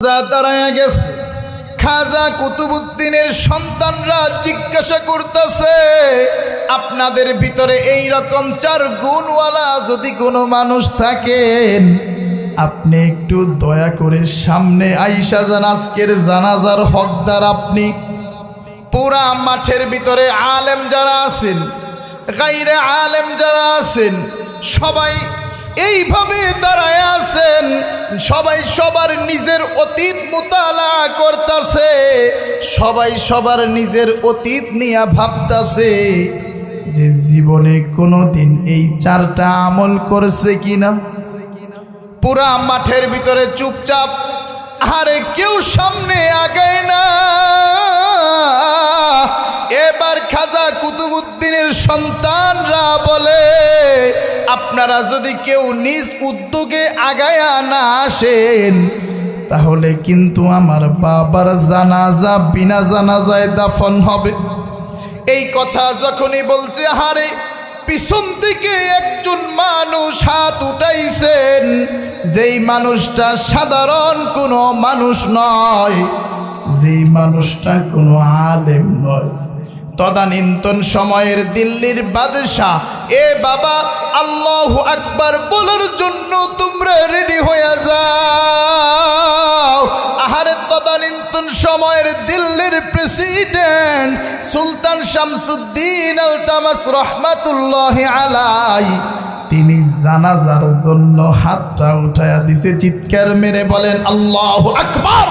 যা দাঁড়ায় গেছে। খাজা কুতুবুদ্দিনের সন্তানরা জিজ্ঞাসা করতেছে, আপনাদের ভিতরে এই রকম চার গুণওয়ালা যদি কোনো মানুষ থাকেন, আপনি একটু দয়া করে সামনে আইসা যান, আজকের জানাজার হকদার আপনি। পুরা মাঠের ভিতরে আলেম যারা আছেন, গাইরে আলেম যারা আছেন, সবাই এইভাবে দাঁড়ায় আছেন। সবাই সবার নিজের অতীত মোতালা করতেছে। সবাই সবার নিজের অতীত নিয়ে ভাবতাছে যে জীবনে কোনো দিন এই চারটা আমল করছে কিনা। পুরা মাঠের ভিতরে চুপচাপ, আরে কেউ সামনে আগায় না। এবার খাজা কুতুবুদ্দিনের সন্তানরা বলে আপনারা যদি কেউ নিজ উদ্যোগে আগায়া না আসেন, তাহলে কিন্তু আমার বাবার জানাজা বিনা জানাজায় দাফন হবে। এই কথা যখনই বলছে, হারে পিছন থেকে একজন মানুষ হাত উঠাইছেন, যেই মানুষটা সাধারণ কোনো মানুষ নয়, যেই মানুষটা কোনো আলেম নয়। তদানীন্তন সময়ের দিল্লির বাদশাহ। এ বাবা, আল্লাহ আকবার বলার জন্য তোমরা রেডি হয়ে যাও। আহারে তদানীন্তন সময়ের দিল্লির প্রেসিডেন্ট সুলতান শামসুদ্দিন আলতামাস রহমাতুল্লাহ আলাই তিনি জানাজার জন্য হাতটা উঠায়া দিছে, চিৎকার মেরে বলেন, আল্লাহ আকবার!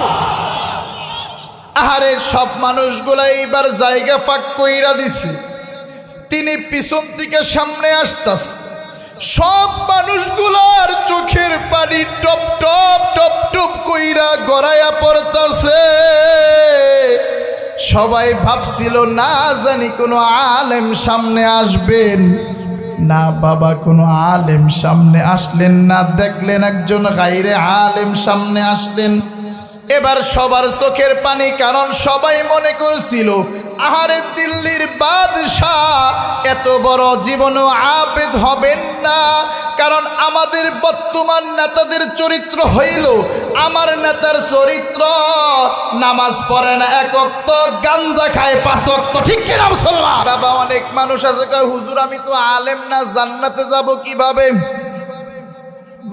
আহারে, সব মানুষগুলা এইবার জায়গা ফাঁক কইরা দিছে। তিনি পিছন থেকে সামনে আসতাস। সব মানুষগুলার চোখের পানি টপ টপ টপ টপ কইরা গড়াইয়া পড়তাছে। সবাই ভাবছিল, না জানি কোনো আলেম সামনে আসবেন। না বাবা, কোনো আলেম সামনে আসলেন না। দেখলেন একজন গাইরে আলেম সামনে আসলেন। এবার সবার চোখের পানি, কারণ সবাই মনে করছিল, আহারে দিল্লির বাদশাহ এত বড় জীবনও আবেদ হবেন না। কারণ আমাদের বর্তমান নেতাদের চরিত্র হইল, আমার নেতার চরিত্র, নামাজ পড়ে না একক্ত গাঞ্জা খায় পাঁচক্ত ঠিক কিনা মুসলমান? বাবা, অনেক মানুষ আছে হুজুর, আমি তো আলেম না, জান্নাতে যাব কীভাবে?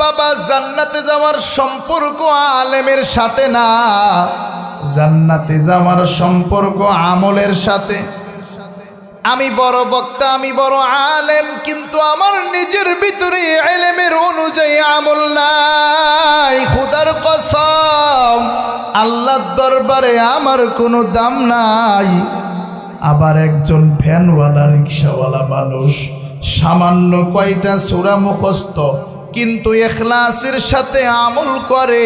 বাবা জান্নাতে যাওয়ার সম্পর্ক আলেমের সাথে না। জান্নাতে যাওয়ার সম্পর্ক আমলের সাথে। আমি বড় বক্তা, আমি বড় আলেম, কিন্তু আমার নিজের ভিতরে এলেমের অনুযায়ী আমল নাই। খুদার কসম, আল্লাহর দরবারে আমার কোনো দাম নাই। আবার একজন ভ্যানওয়ালা, রিক্সাওয়ালা মানুষ, সামান্য কয়টা সুরা মুখস্থ কিন্তু এখলাসের সাথে আমল করে,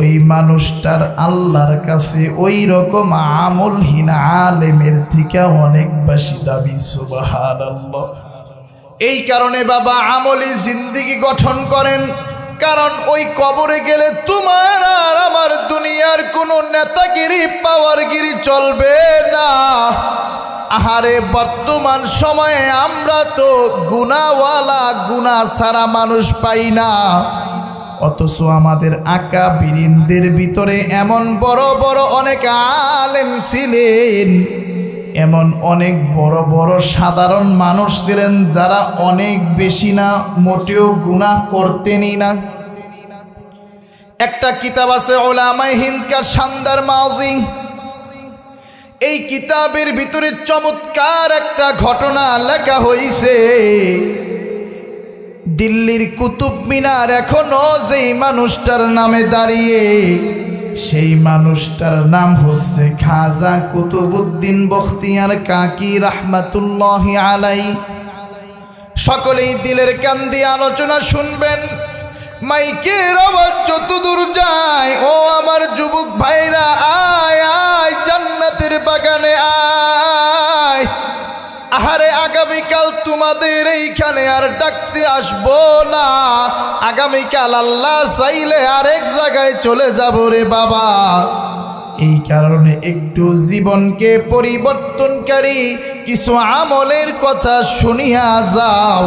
ওই মানুষটার আল্লাহর কাছে ওই রকম আমলহীন আলেমের থেকে অনেক বেশি দাবি সুবাহান এই কারণে বাবা আমলি জিন্দিগি গঠন করেন, কারণ ওই কবরে গেলে তোমার আর আমার দুনিয়ার কোনো নেতাগিরি, পাওয়ারগিরি চলবে না। আহারে, বর্তমান সময়ে আমরা তো গুনাওয়ালা গুনা সারা মানুষ পাই না। অথচ আমাদের আঁকা বীরিনদের ভিতরে এমন বড় বড় অনেক আলেম ছিলেন, এমন অনেক বড় বড় সাধারণ মানুষ ছিলেন যারা অনেক বেশি না, মোটেও গুনাহ করতেনই না। একটা কিতাব আছে ওলামাই হিন্দকা শানদার মাউজিং। এই কিতাবের ভিতরে চমৎকার একটা ঘটনা লেখা হয়েছে দিল্লির কুতুব মিনার এখনও যেই মানুষটার নামে দাঁড়িয়ে, সেই মানুষটার নাম হচ্ছে খাজা কুতুবুদ্দিন বখতিয়ার কাকি রাহমাতুল্লাহ আলাই সকলেই দিলের কান্দি আলোচনা শুনবেন। মাইকের আওয়াজ যতদূর যায়, ও আমার যুবক ভাইরা, আয় আয়, জান্নাতের বাগানে আয়। আহারে আগামীকাল তোমাদের এইখানে আর ডাকতে আসব না। আগামীকাল আল্লাহ চাইলে আরেক জায়গায় চলে যাব রে বাবা। এই কারণে একটু জীবনকে পরিবর্তনকারী কিছু আমলের কথা শুনিয়া যাও।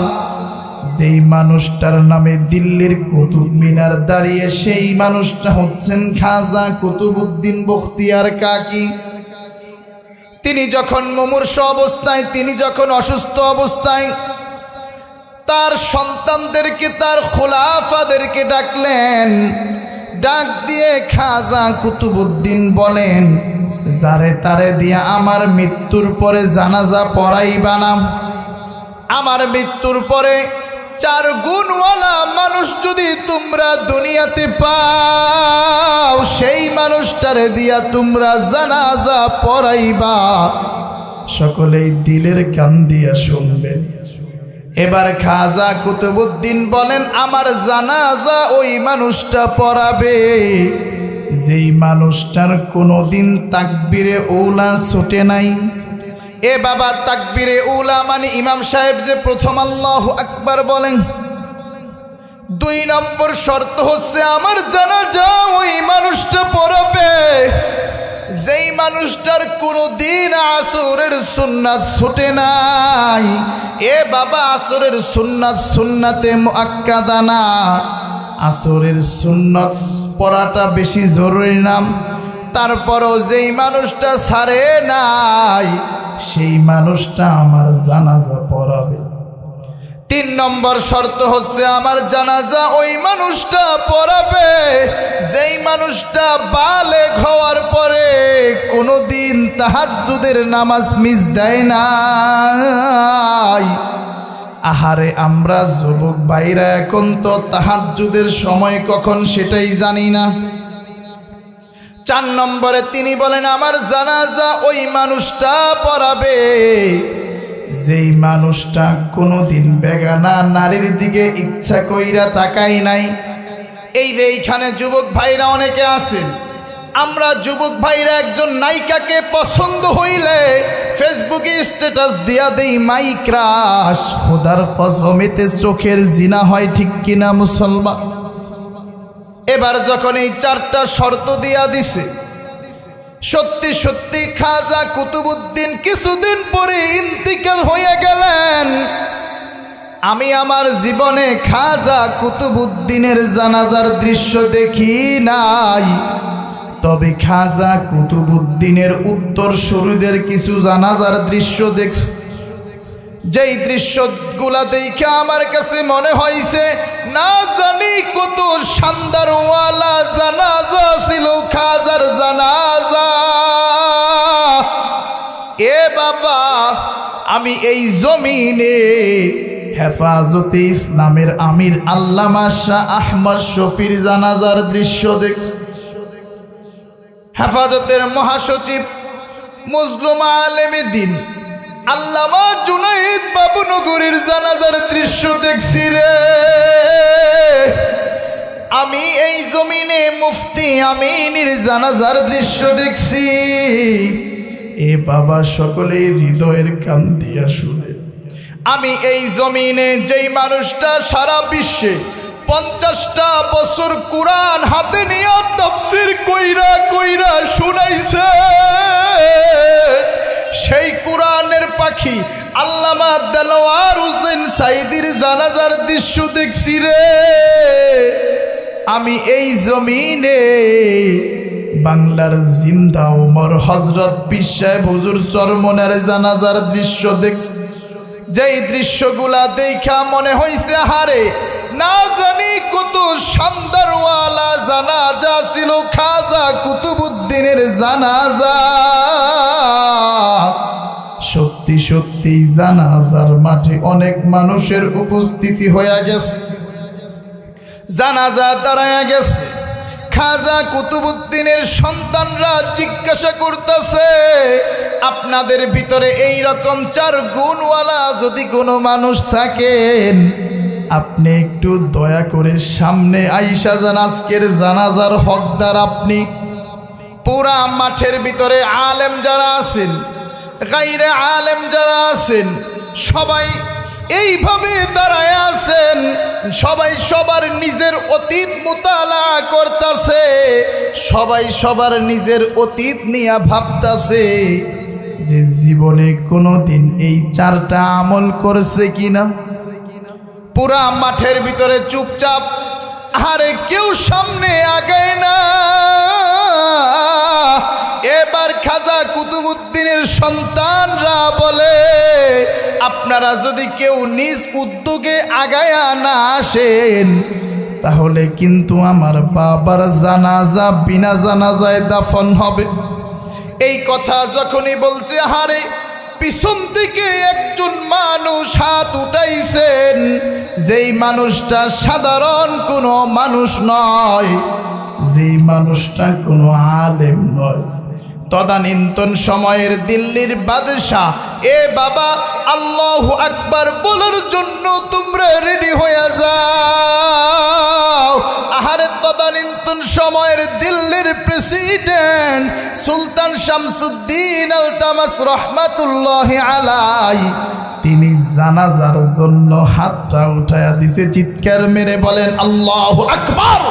যেই মানুষটার নামে দিল্লির কুতুব মিনার দাঁড়িয়ে সেই মানুষটা হচ্ছেন খাজা কুতুবুদ্দিন বখতিয়ার কাকি। তিনি যখন মুমূর্ষ অবস্থায়, তিনি যখন অসুস্থ অবস্থায়, তার সন্তানদেরকে, তার খোলাফাদেরকে ডাকলেন। ডাক দিয়ে খাজা কুতুবুদ্দিন বলেন, যারে তারে দিয়া আমার মৃত্যুর পরে জানাজা পড়াইবা না। আমার মৃত্যুর পরে চার গুণওয়ালা মানুষ যদি তোমরা দুনিয়াতে পাও, সেই মানুষটারে দিয়া তোমরা জানাজা পড়াইবা। সকলেই দিলের কান দিয়া শুনবেন। এবার খাজা কুতুবুদ্দিন বলেন, আমার জানাজা ওই মানুষটা পড়াবে। যেই মানুষটার কোনোদিন তাকবিরে ওলা ছুটে নাই এ বাবা তাকবিরে উলা মানে ইমাম সাহেব যে প্রথম আল্লাহ আকবার বলেন। দুই নম্বর শর্ত হচ্ছে আমার জানা যা ওই মানুষটা পড়াবে। যেই মানুষটার কোনো দিন আসরের সুন্নাত ছুটে নাই, এ বাবা আসরের সুন্নাত সুন্নাতে মুআক্কাদা না। আসরের সুন্নত পড়াটা বেশি জরুরি না। তারপরও যেই মানুষটা ছাড়ে নাই সেই মানুষটা আমার জানাজা পড়াবে। তিন নম্বর শর্ত হচ্ছে আমার জানাজা ওই মানুষটা পড়াবে। যেই মানুষটা বালে হওয়ার পরে কোনোদিন তাহাজ্জুদের নামাজ মিস দেয় নাই। আহারে, আমরা যুবক ভাইরা এখন তো তাহাজ্জুদের সময় কখন সেটাই জানি না। চার নম্বরে তিনি বলেন, আমার জানাজা ওই মানুষটা পড়াবে। যেই মানুষটা কোনোদিন বেগানা নারীর দিকে ইচ্ছা কইরা তাকাই নাই। এই যে এইখানে যুবক ভাইরা অনেকে আছেন, আমরা যুবক ভাইরা একজন নায়িকাকে পছন্দ হইলে ফেসবুকে স্ট্যাটাস দিয়া দেই, মাই ক্রাশ, খোদার কসমেতে চোখের জিনা হয় ঠিক কিনা মুসলমান? এবার যখন এই চারটা শর্ত দিয়া দিছে, সত্যি সত্যি খাজা কুতুবুদ্দিন কিছুদিন পরে ইন্তিকাল হয়ে গেলেন। আমি আমার জীবনে খাজা কুতুবুদ্দিনের জানাজার দৃশ্য দেখি নাই। তবে খাজা কুতুবুদ্দিনের উত্তর শুরুদের কিছু জানাজার দৃশ্য দেখছি। যেই দৃশ্যগুলা দেখে আমার কাছে মনে হয়েছে না জানি কত শানদারওয়ালা জানাজা ছিল, খাজার জানাজা। এ বাবা, আমি এই জমিনে হেফাজতে ইসলামের আমির আল্লামা শাহ আহমদ শফির জানাজার দৃশ্য দেখছি। হেফাজতের মহাসচিব, মুসলুম আলেমে দিন আল্লামা জুনাইদ বাবু নগরীর জানাজার দৃশ্য দেখছি রে। আমি এই জমিনে মুফতি আমিনের জানাজার দৃশ্য দেখছি। এ বাবা সকলে হৃদয়ের কান দিয়া শুনে। আমি এই জমিনে যেই মানুষটা সারা বিশ্বে পঞ্চাশটা বছর কোরআন হাতে নিয়ে তফসির কইরা কইরা শুনাইছে। সেই কোরআনের পাখি আল্লামা দেলোয়ার হোসেন সাইদির জানাজার দৃশ্য দেখছি রে। আমি এই জমিনে বাংলার জিন্দা ওমর হজরত পিসায় হুজুর চরমনের জানাজার দৃশ্য দেখছি। যেই দৃশ্যগুলা দেখা মনে হইছে, হারে না জানি কত শানদারওয়ালা জানাজা ছিল, খাজা কুতুবুদ্দিনের জানাজা। সত্যি সত্যি জানাজার মাঠে অনেক মানুষের উপস্থিতি হয়ে গেছে। জানাজা দাঁড়ায় গেছে। খাজা কুতুবুদ্দিনের সন্তানরা জিজ্ঞাসা করতেছে, আপনাদের ভিতরে এই রকম চার গুণওয়ালা যদি কোনো মানুষ থাকেন, আপনি একটু দয়া করে সামনে আইসা যান আজকের জানাজার হকদার আপনি। পুরা মাঠের ভিতরে আলেম যারা আছেন, গাইরে আলেম যারা আছেন, সবাই এইভাবে দাঁড়ায় আছেন। সবাই সবার নিজের অতীত মোতালা করতেছে। সবাই সবার নিজের অতীত নিয়ে ভাবতাছে যে জীবনে কোনো দিন এই চারটা আমল করছে কিনা। পুরা মাঠের ভিতরে চুপচাপ আরে কেউ সামনে আগায় না। এবার খাজা কুতুবুদ্দিনের সন্তানরা বলে, আপনারা যদি কেউ নিজ উদ্যোগে আগায়া না আসেন, তাহলে কিন্তু আমার বাবার জানাজা বিনা জানাজায় দাফন হবে। এই কথা যখনই বলছে হারে পিছন থেকে একজন মানুষ হাত যেই মানুষটা সাধারণ কোনো মানুষ নয় যেই মানুষটা কোনো আলেম নয়। তদানীন্তন সময়ের দিল্লির বাদশাহ। এ বাবা, আল্লাহ আকবার বলার জন্য তোমরা রেডি হয়ে যাও। আহারে তদানীন্তন সময়ের দিল্লির প্রেসিডেন্ট সুলতান শামসুদ্দিন আলতামাস রহমাতুল্লাহ আলাই। তিনি জানাজার জন্য হাতটা উঠায়া দিছে, চিৎকার মেরে বলেন, আল্লাহ আকবার!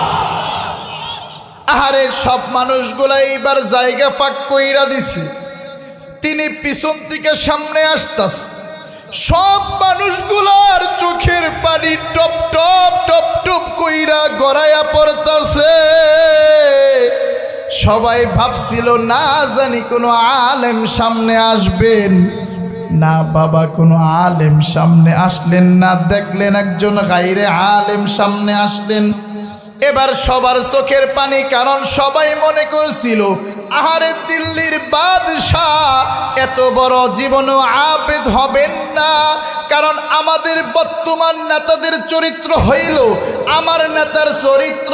আহারে, সব মানুষগুলা এইবার জায়গা ফাঁক কইরা দিছে। তিনি পিছন থেকে সামনে আসতাস। সব মানুষগুলার চোখের পানি টপ টপ টপ টপ কইরা গড়াইয়া পড়তাছে। সবাই ভাবছিল, না জানি কোনো আলেম সামনে আসবেন। না বাবা, কোনো আলেম সামনে আসলেন না। দেখলেন একজন গাইরে আলেম সামনে আসলেন। এবার সবার চোখের পানি, কারণ সবাই মনে করছিল, আহারে দিল্লির বাদশাহ, এত বড় জীবনও আবেদ হবেন না। কারণ আমাদের বর্তমান নেতাদের চরিত্র হইল, আমার নেতার চরিত্র,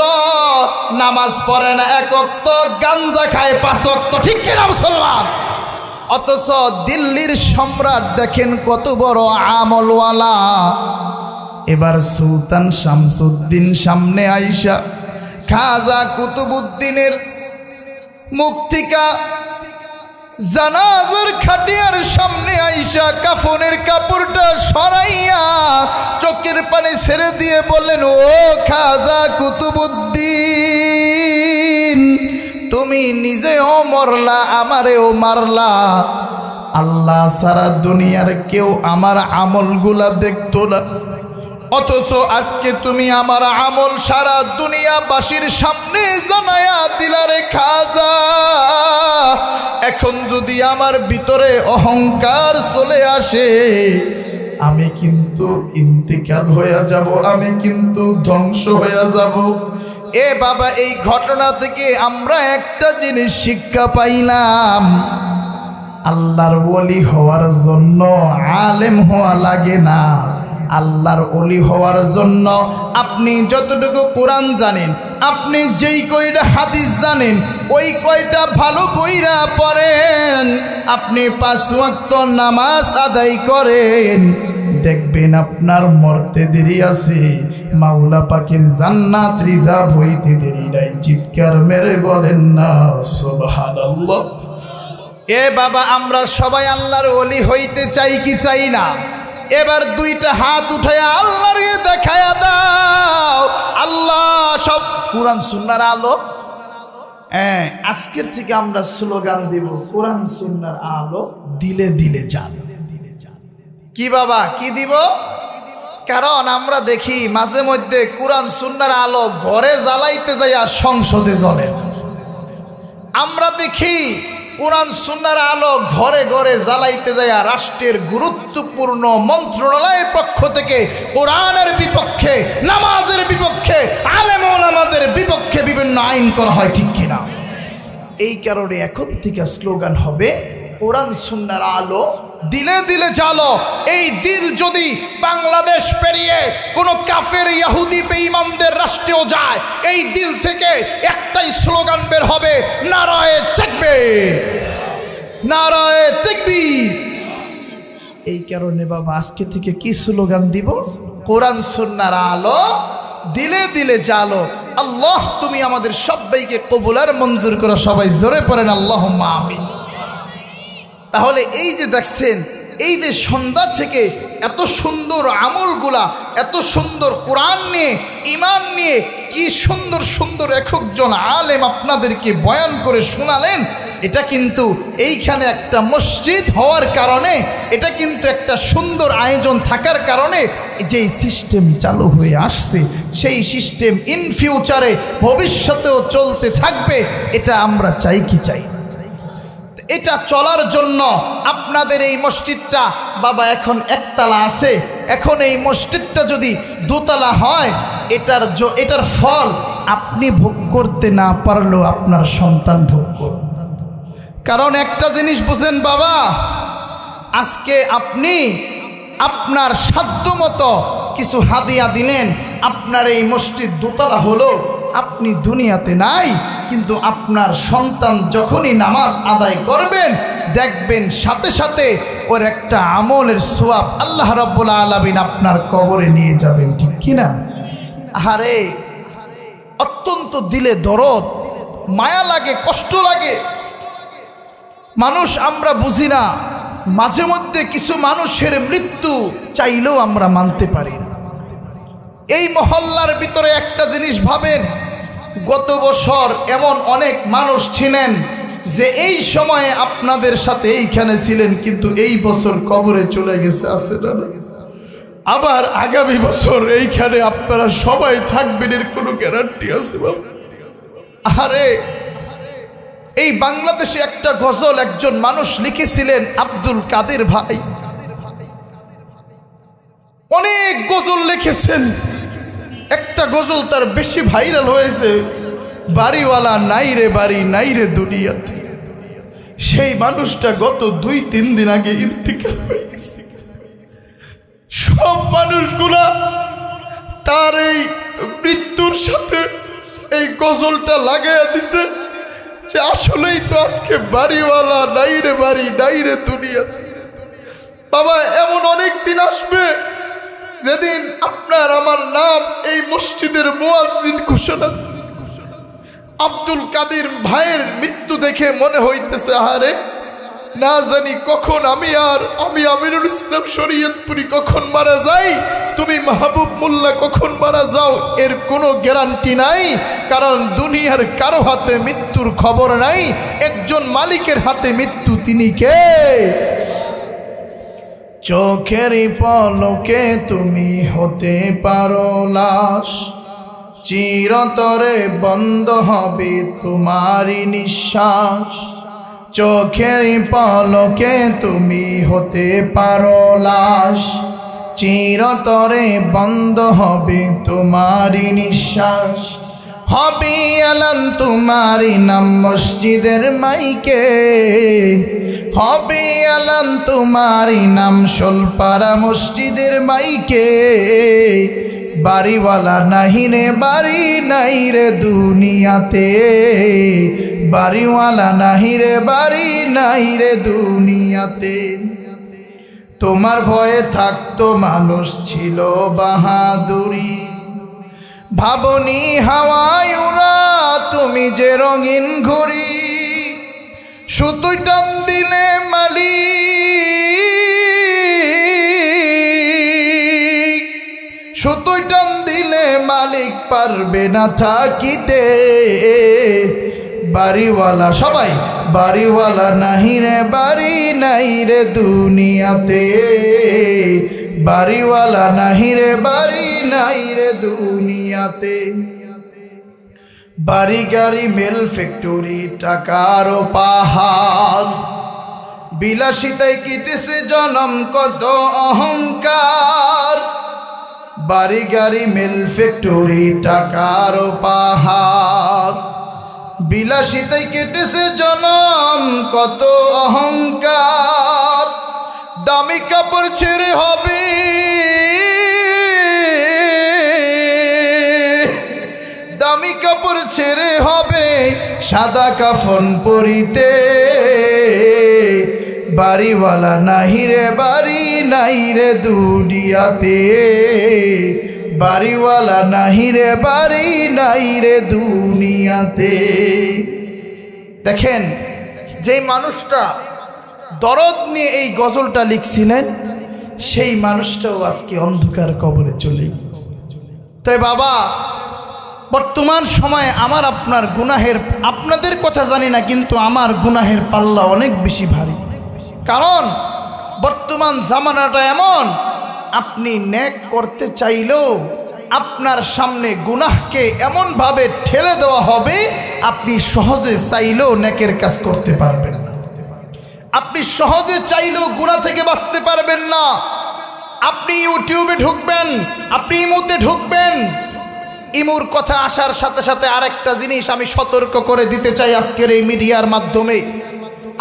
নামাজ পড়ে না একক্ত গাঞ্জা খায় পাঁচক্ত ঠিক কিনা মুসলমান? অথচ দিল্লির সম্রাট দেখেন কত বড় আমলওয়ালা। এবার সুলতান শামসুদ্দিন সামনে আইসা খাজা কুতুবুদ্দিনের মুখ থেকে জানাজার খাটিয়ার সামনে আইসা কাফনের কাপড়টা সরাইয়া চোখের পানি ছেড়ে দিয়ে বললেন, ও খাজা কুতুবুদ্দিন, তুমি নিজেও মরলা, আমারেও মারলা। আল্লাহ সারা দুনিয়ার কেউ আমার আমলগুলা দেখতো না। অথচ আজকে তুমি আমার আমল সারা দুনিয়াবাসীর সামনে জানায়া দিলারে খাজা। এখন যদি আমার ভিতরে অহংকার চলে আসে, আমি কিন্তু ইন্তিকাল হয়ে যাব, আমি কিন্তু ধ্বংস হয়ে যাব। এ বাবা, এই ঘটনা থেকে আমরা একটা জিনিস শিক্ষা পাইলাম। আল্লাহর ওলি হওয়ার জন্য আলেম হওয়া লাগে না। আল্লাহর অলি হওয়ার জন্য আপনি যতটুকু কোরআন জানেন, আপনি যেই কয়টা হাদিস জানেন, ওই কয়টা ভালো কইরা পড়েন, আপনি পাঁচ ওয়াক্ত নামাজ আদায় করেন। দেখবেন আপনার মরতে দেরি আছে, মাওলা পাখির জান্নাত রিজার্ভ হইতে দেরি নাই। চিৎকার মেরে বলেন না, সুবহানাল্লাহ। এ বাবা, আমরা সবাই আল্লাহর অলি হইতে চাই কি চাই না? এবার দুইটা হাত উঠায় আল্লাহর দেখায়া দাও। আল্লাহ, সব কোরআন সুন্নার আলো? হ্যাঁ আজকের থেকে আমরা স্লোগান দিব, কোরআন সুন্নার আলো দিলে দিলে যান কি বাবা, কি দিব? কারণ আমরা দেখি মাঝে মধ্যে কোরআন সুন্নার আলো ঘরে জ্বালাইতে যাইয়া সংসদে জ্বলে। আমরা দেখি কোরআন সুন্নার আলো ঘরে ঘরে জ্বালাইতে যায় রাষ্ট্রের গুরুত্বপূর্ণ মন্ত্রণালয়ের পক্ষ থেকে, কোরআনের বিপক্ষে, নামাজের বিপক্ষে, আলেম আমাদের বিপক্ষে বিভিন্ন আইন করা হয়, ঠিক কিনা? এই কারণে এখন থেকে স্লোগান হবে কোরআন সুন্নার আলো দিলে দিলে জালো এই দিল যদি বাংলাদেশ পেরিয়ে কোনো কাফের ইয়াহুদি বেঈমানদের রাষ্ট্রেও যায়, এই দিল থেকে একটাই স্লোগান বের হবে, নারায়ে থাকবে নারায়ে তাকবীর। এই কারণে বাবা, আজকে থেকে কি স্লোগান দিব? কোরআন সুন্নার আলো দিলে দিলে জালো আল্লাহ, তুমি আমাদের সবাইকে কবুলার মঞ্জুর করো, সবাই জোরে পড়েন আল্লাহ আমিন। তাহলে এই যে দেখছেন, এই যে সন্ধ্যা থেকে এত সুন্দর আমলগুলা, এত সুন্দর কোরআন নিয়ে ইমান নিয়ে, কি সুন্দর সুন্দর একজন আলেম আপনাদেরকে বয়ান করে শোনালেন, এটা কিন্তু এইখানে একটা মসজিদ হওয়ার কারণে, এটা কিন্তু একটা সুন্দর আয়োজন থাকার কারণে, যেই সিস্টেম চালু হয়ে আসছে, সেই সিস্টেম ইন ফিউচারে ভবিষ্যতেও চলতে থাকবে, এটা আমরা চাই কি চাই না? এটা চলার জন্য আপনাদের এই মসজিদটা, বাবা এখন একতলা আছে। এখন এই মসজিদটা যদি দোতলা হয়, এটার এটার ফল আপনি ভোগ করতে না পারলেও আপনার সন্তান ভোগ করবে। কারণ একটা জিনিস বুঝেন বাবা, আজকে আপনি আপনার সাধ্য মতো কিছু হাদিয়া দিলেন, আপনার এই মসজিদ দোতলা হলো, আপনি দুনিয়াতে নাই, কিন্তু আপনার সন্তান যখনই নামাজ আদায় করবেন, দেখবেন সাথে সাথে ওর একটা আমলের সোয়াব আল্লাহ রব্বুল আলমিন আপনার কবরে নিয়ে যাবেন, ঠিক কিনা? আরে অত্যন্ত দিলে দরদ, মায়া লাগে, কষ্ট লাগে। মানুষ আমরা বুঝি না মাঝে মধ্যে কিছু মানুষের মৃত্যু চাইলেও আমরা মানতে পারি না এই মহল্লার ভিতরে একটা জিনিস ভাবেন, গত বছর এমন অনেক মানুষ ছিলেন যে এই সময়ে আপনাদের সাথে এইখানে ছিলেন, কিন্তু এই বছর কবরে চলে গেছে, আছে? আবার আগামী বছর এইখানে আপনারা সবাই থাকবেন, এর কোনো গ্যারান্টি আছে বাবা আরে এই বাংলাদেশে একটা গজল একজন মানুষ লিখেছিলেন আব্দুল কাদের ভাই। অনেক গজল লিখেছেন। একটা গজল তার বেশি ভাইরাল হয়েছে, বাড়িওয়ালা নাই রে বাড়ি, নাই রে দুনিয়াতে। সেই মানুষটা গত দুই, তিন দিন আগে ইন্তিকাল হয়ে গেছে। সব মানুষগুলা তার এই মৃত্যুর সাথে এই গজলটা লাগাইয়া দিছে। যে আসলেই তো আজকে বাড়িওয়ালা, নাই রে বাড়ি, নাই রে দুনিয়া। বাবা, এমন অনেক দিন আসবে যেদিন আপনার আমার নাম এই মসজিদের মোয়াজিন ঘোষণা। আব্দুল কাদির ভাইয়ের মৃত্যু দেখে মনে হইতেছে, আহারে না জানি কখন আমি আর, আমি আমিরুল ইসলাম শরীয়তপুরি কখন মারা যাই? তুমি মাহবুব মোল্লা কখন মারা যাও? এর কোনো গ্যারান্টি নাই, কারণ দুনিয়ার কারও হাতে মৃত্যুর খবর নাই, একজন মালিকের হাতে মৃত্যু তিনি কে? চোখের পলকে তুমি হতে পারো লাশ, চিরতরে বন্ধ হবে তোমারই নিঃশ্বাস। চোখের পলকে তুমি হতে পারো লাশ। চিরতরে বন্ধ হবে তোমারই নিঃশ্বাস। হবে আলান তোমারই নাম মসজিদের মাইকে। হবে আলান তোমারই নাম সোলপাড়া মসজিদের মাইকে। বাড়িওয়ালা নাহি রে বাড়ি নাই রে দুনিয়াতে। বাড়িওয়ালা নাহি রে, বাড়ি নাই রে দুনিয়াতে। তোমার ভয়ে থাকতো মানুষ ছিল বাহাদুরি। ভাবনি হাওয়ায় উড়া, তুমি যে রঙিন ঘুরি সুতুই টান দিলে মালিক সুতুই টান দিলে মালিক পারবে না থাকিতে। বাড়িওয়ালা, সবাই, বাড়িওয়ালা নাহি রে, বাড়ি নাই রে দুনিয়াতে। বাড়িওয়ালা নাহি রে, বাড়ি নাই রে দুনিয়াতে। বাড়ি গাড়ি মেল ফ্যাক্টরি, টাকার পাহাড় বিলাসিতায় কেটেছে জনম, কত অহংকার। বাড়ি গাড়ি, মিল ফ্যাক্টরি, টাকার পাহাড়। বিলাসিতায় কেটেছে জনম, কত অহংকার। দামি কাপড় ছেড়ে হবে। দামি কাপড় ছেড়ে হবে, সাদা কাফন পরিতে। বাড়িওয়ালা নাহি রে, বাড়ি নাই রে দুনিয়াতে। বাড়িওয়ালা নাহি রে, বাড়ি নাই রে দুনিয়াতে। দেখেন, যেই মানুষটা দরদ নিয়ে এই গজলটা লিখছিলেন, সেই মানুষটাও আজকে অন্ধকার কবরে চলে গেছে তাই বাবা, বর্তমান সময়ে আমার আপনার গুনাহের, আপনাদের কথা জানি না, কিন্তু আমার গুনাহের পাল্লা অনেক বেশি ভারী। কারণ বর্তমান জামানাটা এমন, আপনি ন্যাক করতে চাইলেও আপনার সামনে গুনাহকে এমনভাবে ঠেলে দেওয়া হবে, আপনি সহজে চাইলেও ন্যাকের কাজ করতে পারবেন আপনি সহজে চাইলেও গুণা থেকে বাঁচতে পারবেন না। আপনি ইউটিউবে ঢুকবেন, আপনি ইমুতে ঢুকবেন। ইমুর কথা আসার সাথে সাথে আরেকটা জিনিস আমি সতর্ক করে দিতে চাই আজকের এই মিডিয়ার মাধ্যমে।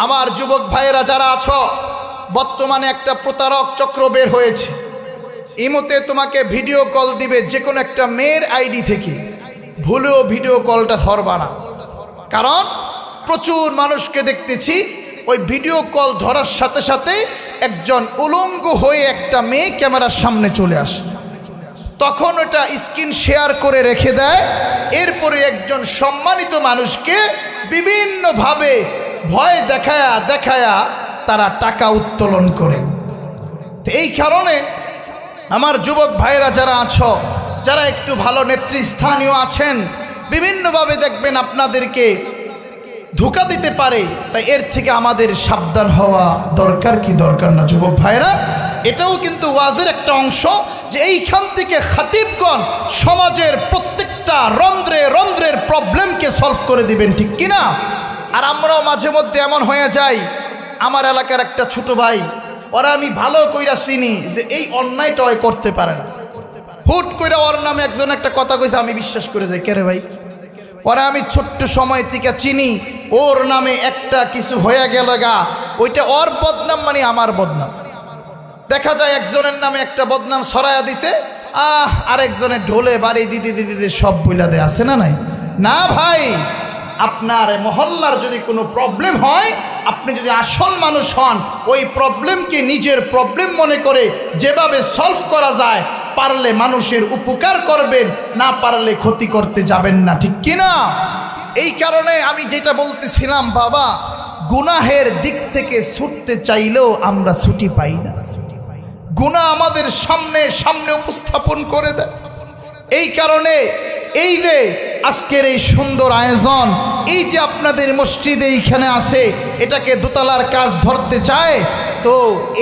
আমার যুবক ভাইয়েরা যারা আছো, বর্তমানে একটা প্রতারক চক্র বের হয়েছে। ইমুতে তোমাকে ভিডিও কল দিবে যে কোনো একটা মেয়ের আইডি থেকে। ভুলেও ভিডিও কলটা ধরবা না। কারণ প্রচুর মানুষকে দেখতেছি, ওই ভিডিও কল ধরার সাথে সাথে একজন উলঙ্গ হয়ে একটা মেয়ে ক্যামেরার সামনে চলে আসে। তখন ওটা স্ক্রিন শেয়ার করে রেখে দেয়। এরপরে একজন সম্মানিত মানুষকে বিভিন্নভাবে ভয় দেখায়া দেখায়া তারা টাকা উত্তোলন করে। এই কারণে আমার যুবক ভাইরা যারা আছো, যারা একটু ভালো নেতৃস্থানীয় আছেন, বিভিন্নভাবে দেখবেন আপনাদেরকে ধোকা দিতে পারে। তাই এর থেকে আমাদের সাবধান হওয়া দরকার, কি দরকার না? যুবক ভাইরা এটাও কিন্তু ওয়াজের একটা অংশ যে এইখান থেকে খাতিবগণ সমাজের প্রত্যেকটা রন্ধ্রে রন্ধ্রের প্রবলেমকে সলভ করে দিবেন, ঠিক কিনা? আর আমরাও মাঝে মধ্যে এমন হয়ে যাই, আমার এলাকার একটা ছোট ভাই, ওরা আমি ভালো কইরা চিনি যে এই অন্যায়টা ওই করতে পারে না। হুট করে ওর নামে একজন একটা কথা কইছে, আমি বিশ্বাস করে যাই, কে রে ভাই? ওরা আমি ছোট্ট সময় থেকে চিনি, ওর নামে একটা কিছু হয়ে গেল গা, ওইটা ওর বদনাম মানে আমার বদনাম। দেখা যায় একজনের নামে একটা বদনাম সরাইয়া দিছে, আহ, আরেকজনের ঢোলে বাড়ি দিদি দিদি দিদি সব বইলা দেয়, আছে না নাই? না ভাই! আপনার মহল্লার যদি কোনো প্রবলেম হয়, আপনি যদি আসল মানুষ হন, ওই প্রবলেমকে নিজের প্রবলেম মনে করে যেভাবে সলভ করা যায়, পারলে মানুষের উপকার করবেন, না পারলে ক্ষতি করতে যাবেন না, ঠিক কিনা এই কারণে আমি যেটা বলতেছিলাম, বাবা, গুনাহের দিক থেকে ছুটতে চাইলেও আমরা ছুটি পাই না। গুণা আমাদের সামনে সামনে উপস্থাপন করে দেয়। এই কারণে এই যে আজকের এই সুন্দর আয়োজন, এই যে আপনাদের মসজিদে এইখানে আছে, এটাকে দোতলার কাজ ধরতে চায়, তো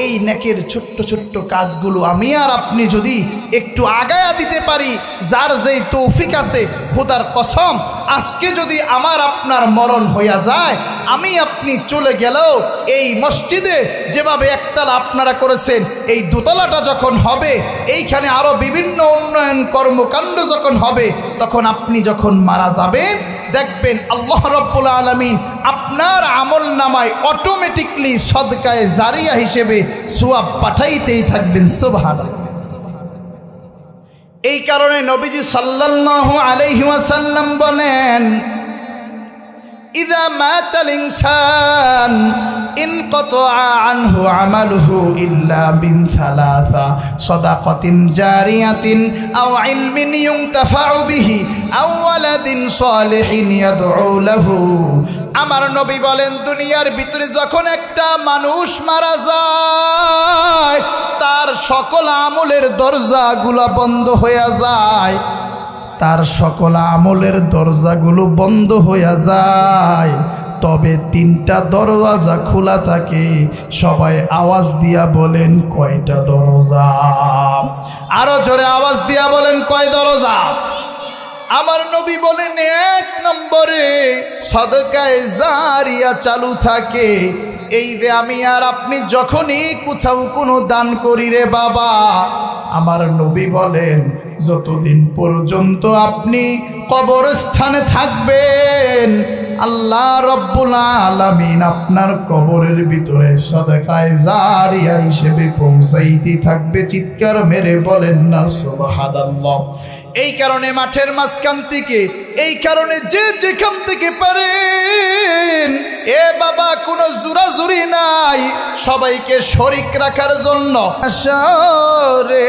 এই নেকের ছোট্ট ছোট্ট কাজগুলো আমি আর আপনি যদি একটু আগায়া দিতে পারি, যার যেই তৌফিক আছে, খোদার কসম, আজকে যদি আমার আপনার মরণ হইয়া যায়, আমি আপনি চলে গেলেও এই মসজিদে যেভাবে একতলা আপনারা করেছেন, এই দোতলাটা যখন হবে, এইখানে আরও বিভিন্ন উন্নয়ন কর্মকাণ্ড যখন হবে তখন আপনি যখন মারা যাবেন, দেখবেন আল্লাহ রব্বুল আলমিন আপনার আমল নামায় অটোমেটিকলি সদকায় জারিয়া হিসেবে সোয়াব পাঠাইতেই থাকবেন সোভান এই কারণে নবীজি সাল্লাল্লাহু সাল্লাম ওয়াসাল্লাম ইদা ইন কত আনহু আমালহু ইল্লা জারিয়াতিন আমার নবী বলেন, দুনিয়ার ভিতরে যখন একটা মানুষ মারা যায়, তার সকল আমলের দরজাগুলা বন্ধ হয়ে যায়। তার সকল আমলের দরজাগুলো বন্ধ হইয়া যায়। তবে তিনটা দরজা খোলা থাকে। সবাই আওয়াজ দিয়া বলেন, কয়টা দরজা আরও জোরে আওয়াজ দিয়া বলেন, কয় দরজা আমার নবী বলেন, এক নম্বরে সদকায় জারিয়া চালু থাকে। এই যে আমি আর আপনি যখনই কোথাও কোনো দান করি রে বাবা। আমার নবী বলেন যতদিন পর্যন্ত আপনি কবরস্থানে থাকবেন, আল্লাহ রব্বুল আলামিন আপনার কবরের ভিতরে সদকায় জারিয়া হিসেবে পৌঁছাইতে থাকবে। চিৎকার মেরে বলেন না, সুবহানাল্লাহ। এই কারণে মাঠের মাঝখান থেকে, এই কারণে যে যেখান থেকে পারেন, এ বাবা, কোনো জুরাজুরি নাই। সবাইকে শরিক রাখার জন্য। আসরে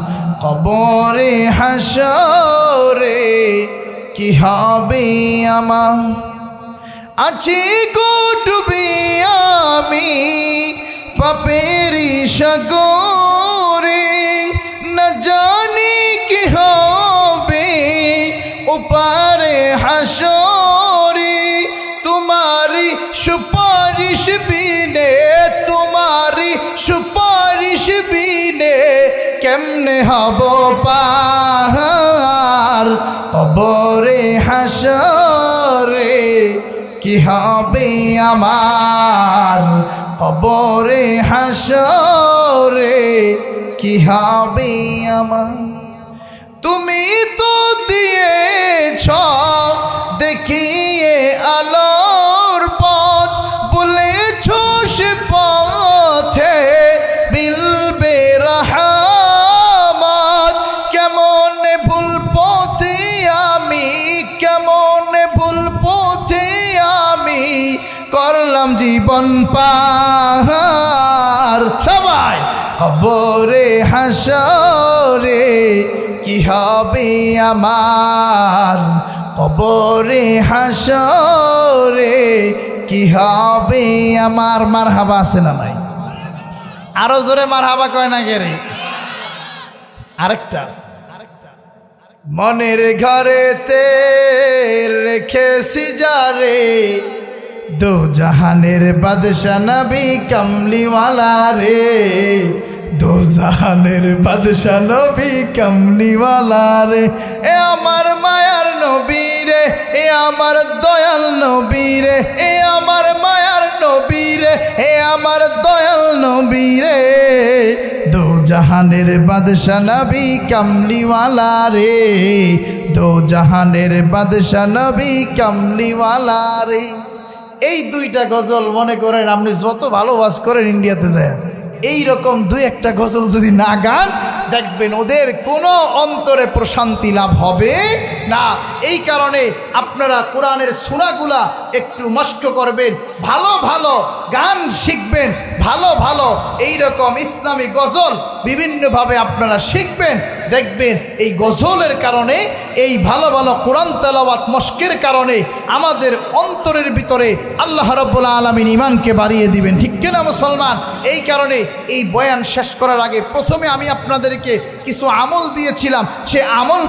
কবরে হাসরে কি হবে আমার? আছি ডুবে আমি পাপেরি সগরে। না জানি কি হবে উপারে হাসরে তোমারি সুপারিশ বিনে তোমারি সুপারিশ বিনে কেমনে হব পাহার কবরে হাসরে কি হবে আমার? কবরে হাসরে কি হবে আমার? তুমি তো দিয়েছ, দেখিয়ে আলোর পথ, বলেছ সে পথে কেমন ভুল পথে আমি করলাম জীবন পাহার সবাই, কবরে, হাসরে, কি হবে আমার? কবরে, হাসরে, কি হবে আমার? মার হাবা আছে না নাই? আরও জোরে মার হাবা কয় না গেরে আরেকটা আছে। মনের ঘরেতে রেখেছি যারে। দো জাহানের বাদশা নবী কামলিওয়ালা রে। দো জাহানের বাদশা নবী কামলিওয়ালা রে। এ আমার মায়ার নবী রে, এ আমার দয়াল নবী রে, এ আমার মায়ার নবী রে, এ আমার দয়াল নবী রে। জাহানের বাদশা নবী কামলিওয়ালা রে। দো জাহানের বাদশা নবী কামলিওয়ালা রে। এই দুইটা গজল মনে করেন আপনি যত ভালোবাস করেন ইন্ডিয়াতে যায়। এই রকম দুই একটা গজল যদি না গান দেখবেন ওদের কোনো অন্তরে প্রশান্তি লাভ হবে না। এই কারণে আপনারা কোরআনের সুরাগুলা একটু নষ্ট করবেন, ভালো ভালো গান শিখবেন, ভালো ভালো এই রকম ইসলামী গজল বিভিন্নভাবে আপনারা শিখবেন। দেখবেন এই গজলের কারণে, এই ভালো ভালো কোরআন তেলাওয়াত মস্কের কারণে আমাদের অন্তরের ভিতরে আল্লাহ রব্বুল্লা আলমিন ইমানকে বাড়িয়ে দিবেন। ঠিক কিনা মুসলমান? এই কারণে এই বয়ান শেষ করার আগে প্রথমে আমি আপনাদেরকে কিছু আমল দিয়েছিলাম। সে আমল